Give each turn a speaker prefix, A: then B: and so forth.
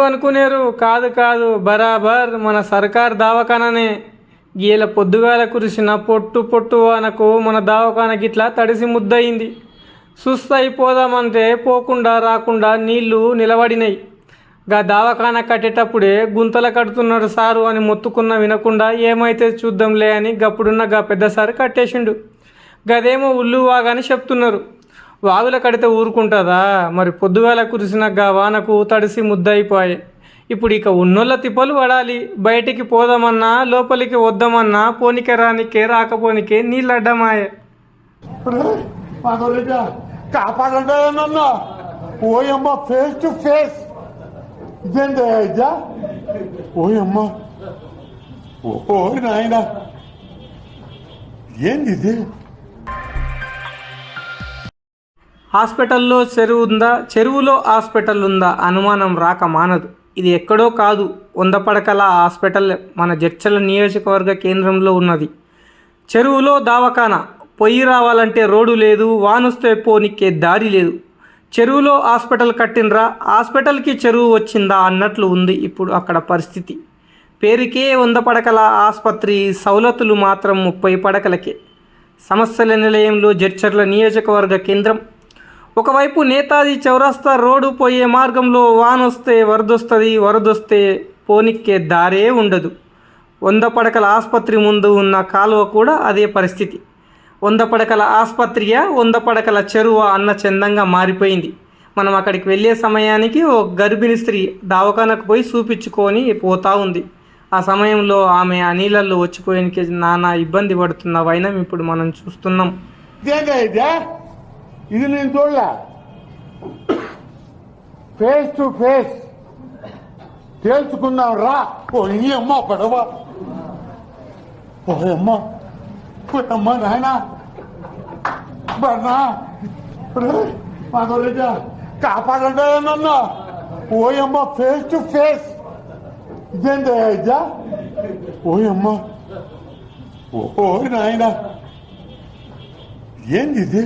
A: అనుకునేరు. కాదు కాదు. బరాబర్. మన సర్కార్ దవాఖాననే. గీల పొద్దుగాల కురిసిన పొట్టు పొట్టు వానకు మన దవాఖాన గిట్లా తడిసి ముద్దయింది. సుస్థ అయిపోదామంటే పోకుండా రాకుండా నీళ్ళు నిలబడినాయి గా దవాఖాన కట్టేటప్పుడే గుంతలు కడుతున్నాడు సారు అని మొత్తుకున్న వినకుండా ఏమైతే చూద్దాంలే అని గప్పుడున్న గా పెద్ద సారు కట్టేసిండు. గదేమో ఉల్లువాగా వాగని చెప్తున్నారు. వాగుల కడితే ఊరుకుంటుందా? మరి పొద్దుగాల కురిసిన గా వానకు తడిసి ముద్దయిపోయాయి. ఇప్పుడు ఇక ఉన్నోళ్ళ తిప్పలు పడాలి. బయటికి పోదామన్నా లోపలికి వద్దామన్నా పోనికే రానికే రాకపోనికే నీళ్ళు అడ్డమాయే
B: మాధవరెడ్డి ఓయమ్మ ఫేస్ టు ఫేస్ ఇదేంటి ఓయమ్మ ఓ నాయన. ఏంది ఇది
A: హాస్పిటల్లో చెరువు ఉందా చెరువులో హాస్పిటల్ ఉందా అనుమానం రాక మానదు. ఇది ఎక్కడో కాదు. వంద పడకల హాస్పిటల్ మన జడ్చల నియోజకవర్గ కేంద్రంలో ఉన్నది. చెరువులో దావఖానా. పొయ్యి రావాలంటే రోడ్డు లేదు. వానొస్తే పోనిక్కే దారి లేదు. చెరువులో హాస్పిటల్ కట్టినరా హాస్పిటల్కి చెరువు వచ్చిందా అన్నట్లు ఉంది ఇప్పుడు అక్కడ పరిస్థితి. పేరుకే వంద పడకల ఆసుపత్రి సౌలతులు మాత్రం ముప్పై పడకలకే. సమస్యల నిలయంలో జడ్చర్ల నియోజకవర్గ కేంద్రం ఒకవైపు నేతాజీ చౌరస్తా రోడ్డు పోయే మార్గంలో వానొస్తే వరదొస్తుంది వరదొస్తే పోనిక్కే దారే ఉండదు. వంద పడకల ఆసుపత్రి ముందు ఉన్న కాలువ కూడా అదే పరిస్థితి. వంద పడకల ఆసుపత్రియా వంద పడకల చెరువు అన్న చందంగా మారిపోయింది. మనం అక్కడికి వెళ్ళే సమయానికి ఓ గర్భిణి స్త్రీ దవాఖానకు పోయి చూపించుకొని పోతా ఉంది. ఆ సమయంలో ఆమె ఆ నీళ్ళల్లో వచ్చిపోయానికి నానా ఇబ్బంది పడుతున్న వైనం ఇప్పుడు మనం చూస్తున్నాం.
B: ఇది నేను చూడలే. ఫేస్ టు ఫేస్ తేల్చుకుందాం రా. ఓ నీ అమ్మ పడవ. ఓ అమ్మ. అమ్మ నాయన. బర్నా మాధవరెడ్డి కాపాడండి నన్ను. ఓయమ్మ ఫేస్ టు ఫేస్ ఇదేంటి ఇద్దా ఓయమ్మ ఓ ఓ నాయన. ఏంది ఇది?